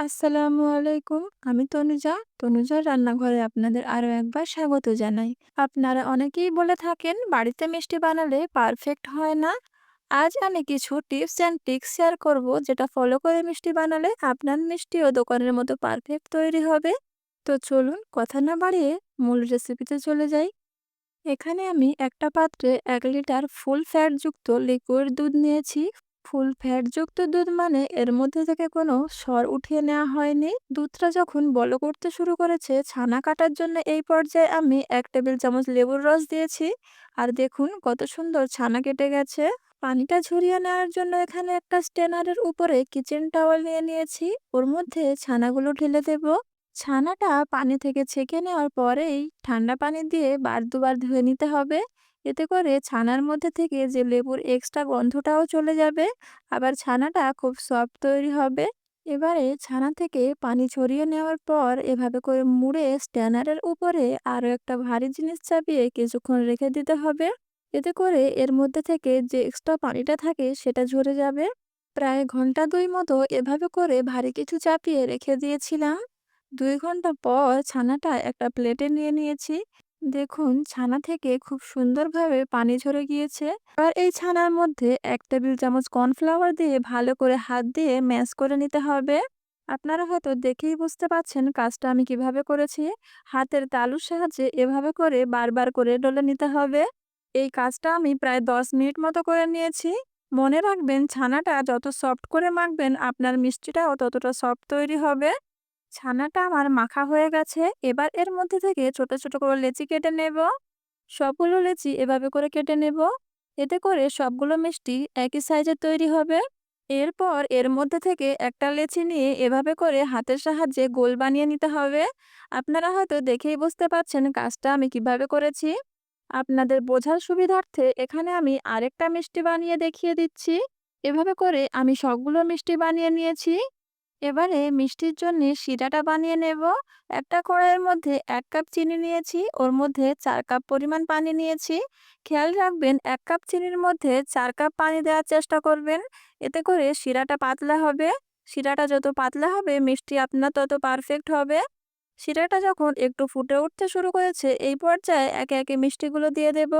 আসসালামু আলাইকুম। আমি তনুজা। তনুজার রান্নাঘরে আপনাদের আরও একবার স্বাগত জানাই। আপনারা অনেকেই বলে থাকেন, বাড়িতে মিষ্টি বানালে পারফেক্ট হয় না। আজ আমি কিছু টিপস অ্যান্ড ট্রিক্স শেয়ার করব, যেটা ফলো করে মিষ্টি বানালে আপনার মিষ্টিও দোকানের মতো পারফেক্ট তৈরি হবে। তো চলুন কথা না বাড়িয়ে মূল রেসিপিতে চলে যাই। এখানে আমি একটা পাত্রে এক লিটার ফুল ফ্যাটযুক্ত লিকুইড দুধ নিয়েছি। ফুল ফ্যাটযুক্ত দুধ মানে এর মধ্যে থেকে কোনো সর উঠিয়ে নেওয়া হয়নি। দুধটা যখন বল করতে শুরু করেছে, ছানা কাটার জন্য এই পর্যায়ে আমি এক টেবিল চামচ লেবুর রস দিয়েছি। আর দেখুন কত সুন্দর ছানা কেটে গেছে। পানিটা ঝরিয়ে নেওয়ার জন্য এখানে একটা স্টেনারের উপরে কিচেন টাওয়াল নিয়ে নিয়েছি। ওর মধ্যে ছানাগুলো ঢেলে দেব। ছানাটা পানি থেকে ছেঁকে নেওয়ার পরেই ঠান্ডা পানি দিয়ে বার দুবার ধুয়ে নিতে হবে। এতে করে ছানার মধ্যে থেকে যে লেবুর এক্সট্রা গন্ধটাও চলে যাবে, আবার ছানাটা খুব সফট তৈরি হবে। এবারে ছানা থেকে পানি ছড়িয়ে নেওয়ার পর এভাবে করে মুড়ে স্ট্যানারের উপরে আরও একটা ভারী জিনিস চাপিয়ে কিছুক্ষণ রেখে দিতে হবে। এতে করে এর মধ্যে থেকে যে এক্সট্রা পানিটা থাকে সেটা ঝরে যাবে। প্রায় ঘণ্টা দুই মতো এভাবে করে ভারী কিছু চাপিয়ে রেখে দিয়েছিলাম। দুই ঘণ্টা পর ছানাটা একটা প্লেটে নিয়ে নিয়েছি। দেখুন, ছানা থেকে খুব সুন্দরভাবে পানি ঝরে গিয়েছে। আর এই ছানার মধ্যে এক টেবিল চামচ কর্নফ্লাওয়ার দিয়ে ভালো করে হাত দিয়ে ম্যাশ করে নিতে হবে। আপনারা হয়তো দেখেই বুঝতে পাচ্ছেন কাজটা আমি কীভাবে করেছি। হাতের তালুর সাহায্যে এভাবে করে বারবার করে ডলে নিতে হবে। এই কাজটা আমি প্রায় দশ মিনিট মতো করে নিয়েছি। মনে রাখবেন, ছানাটা যত সফট করে মাখবেন, আপনার মিষ্টিটাও ততটা সফট তৈরি হবে। ছানাটা আমার মাখা হয়ে গেছে। এবার এর মধ্যে থেকে ছোট ছোট করে লেচি কেটে নেব। সবগুলো লেচি এভাবে করে কেটে নেব। এতে করে সবগুলো মিষ্টি একই সাইজের তৈরি হবে। এরপর এর মধ্যে থেকে একটা লেচি নিয়ে এভাবে করে হাতের সাহায্যে গোল বানিয়ে নিতে হবে। আপনারা হয়তো দেখেই বুঝতে পারছেন কাজটা আমি কীভাবে করেছি। আপনাদের বোঝার সুবিধার্থে এখানে আমি আরেকটা মিষ্টি বানিয়ে দেখিয়ে দিচ্ছি। এভাবে করে আমি সবগুলো মিষ্টি বানিয়ে নিয়েছি। এবারে মিষ্টির জন্য শিরাটা বানিয়ে নেব। একটা কড়াইয়ের মধ্যে এক কাপ চিনি নিয়েছি, ওর মধ্যে চার কাপ পরিমাণ পানি নিয়েছি। খেয়াল রাখবেন, এক কাপ চিনির মধ্যে চার কাপ পানি দেওয়ার চেষ্টা করবেন। এতে করে শিরাটা পাতলা হবে। শিরাটা যত পাতলা হবে, মিষ্টি আপনার তত পারফেক্ট হবে। শিরাটা যখন একটু ফুটে উঠতে শুরু করেছে, এই পর্যায়ে একে একে মিষ্টিগুলো দিয়ে দেব।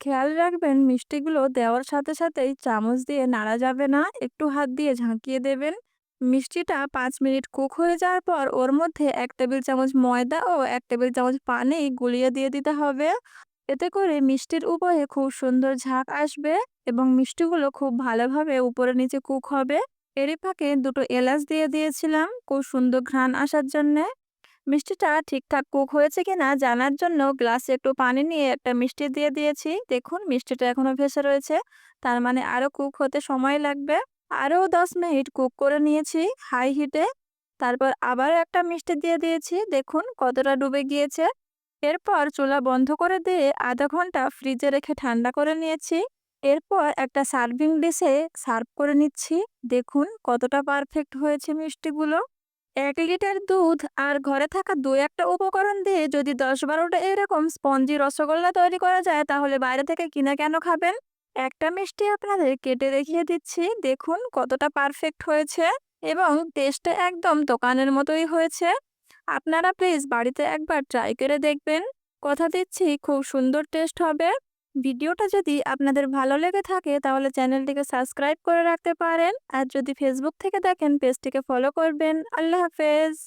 খেয়াল রাখবেন, মিষ্টিগুলো দেওয়ার সাথে সাথেই চামচ দিয়ে নাড়া যাবে না। একটু হাত দিয়ে ঝাঁকিয়ে দেবেন। মিষ্টিটা পাঁচ মিনিট কুক হয়ে যাওয়ার পর ওর মধ্যে এক টেবিল চামচ ময়দা ও এক টেবিল চামচ পানি গুলিয়ে দিয়ে দিতে হবে। এতে করে মিষ্টির উপরে খুব সুন্দর ঝাঁক আসবে এবং মিষ্টিগুলো খুব ভালোভাবে উপরে নিচে কুক হবে। এরই ফাঁকে দুটো এলাচ দিয়ে দিয়েছিলাম, খুব সুন্দর ঘ্রাণ আসার জন্যে। মিষ্টিটা ঠিকঠাক কুক হয়েছে কিনা জানার জন্য গ্লাসে একটু পানি নিয়ে একটা মিষ্টি দিয়ে দিয়েছি। দেখুন, মিষ্টিটা এখনও ভেসে রয়েছে, তার মানে আরও কুক হতে সময় লাগবে। আরও দশ মিনিট কুক করে নিয়েছি হাই হিটে। তারপর আবার একটা মিষ্টি দিয়ে দিয়েছি, দেখুন কতটা ডুবে গিয়েছে। এরপর চুলা বন্ধ করে দিয়ে আধা ঘণ্টা ফ্রিজে রেখে ঠান্ডা করে নিয়েছি। এরপর একটা সার্ভিং ডিশে সার্ভ করে নিচ্ছি, দেখুন কতটা পারফেক্ট হয়েছে মিষ্টিগুলো। এক লিটার দুধ আর ঘরে থাকা দু একটা উপকরণ দিয়ে যদি দশ বারোটা এরকম স্পঞ্জি রসগোল্লা তৈরি করা যায়, তাহলে বাইরে থেকে কিনে কেন খাবেন? একটা মিষ্টি আপনাদের কেটে দেখিয়ে দিচ্ছি। দেখুন কতটা পারফেক্ট হয়েছে এবং টেস্টে একদম দোকানের মতোই হয়েছে। আপনারা প্লিজ বাড়িতে একবার ট্রাই করে দেখবেন। কথা দিচ্ছি, খুব সুন্দর টেস্ট হবে। ভিডিওটা যদি আপনাদের ভালো লেগে থাকে তাহলে চ্যানেলটিকে সাবস্ক্রাইব করে রাখতে পারেন। আর যদি ফেসবুক থেকে দেখেন পেজটিকে ফলো করবেন। আল্লাহ হাফেজ।